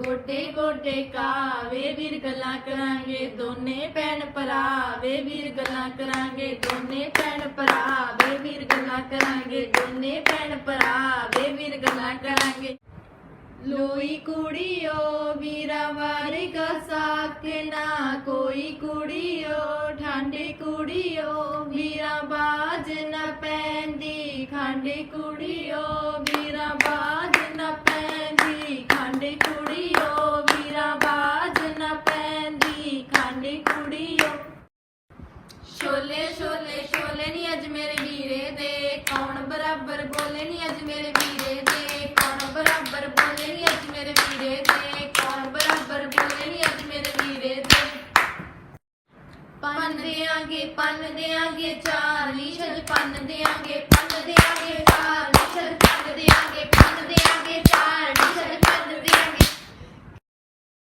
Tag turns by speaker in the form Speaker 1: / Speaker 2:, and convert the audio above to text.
Speaker 1: ਗੋਡੇ ਗੋਡੇ ਕਾ ਵੇ ਵੀਰ ਗੱਲਾਂ ਕਰਾਂਗੇ ਦੋਨੇ ਭੈਣ ਭਰਾ ਵੇ ਵੀਰ ਗੱਲਾਂ ਕਰਾਂਗੇ ਦੋਨੇ ਭੈਣ ਭਰਾ ਵੇ ਵੀਰ ਗੱਲਾਂ ਕਰਾਂਗੇ ਦੋਨੇ ਭੈਣ ਭਰਾ ਵੇ ਵੀਰ ਗੱਲਾਂ ਕਰਾਂਗੇ ਲੋਈ ਕੁੜੀਓ ਵੀਰਾ ਵਰਗਾ ਸਾਕ ਨਾ ਕੋਈ ਕੁੜੀਓ ਠਾਂਡੀ ਕੁੜੀਓ ਵੀਰਾ ਬਾਜ ਨਾ ਪੈਂਦੀ ਖਾਂਡੀ ਕੁੜੀਓ ਵੀਰਾ ਬਾਜ ਨਾ ਪੈਂਦੀ ਖਾਂਡੀ ਕੁੜੀਓ ਸ਼ੋਲੇ ਸ਼ੋਲੇ ਨੀ ਅੱਜ ਮੇਰੇ ਵੀਰੇ ਦੇ। ਕੌਣ ਬਰਾਬਰ ਬੋਲੇ ਨੀ ਅੱਜ ਮੇਰੇ ਵੀਰੇ ਦੇ? ਕੌਣ ਬਰਾਬਰ ਬੋਲੇ ਨੀ ਅੱਜ ਮੇਰੇ ਵੀਰੇ ਦੇ? ਕੌਣ ਬਰਾਬਰ ਬੋਲੇ ਨੀ ਅੱਜ ਮੇਰੇ ਵੀਰੇ ਦੇ? ਪੰਨ ਦਿਆਂਗੇ ਪੰਨ ਦਿਆਂਗੇ, ਚਾਰ ਨਿਸ਼ਦ ਪੰਨ ਦਿਆਂਗੇ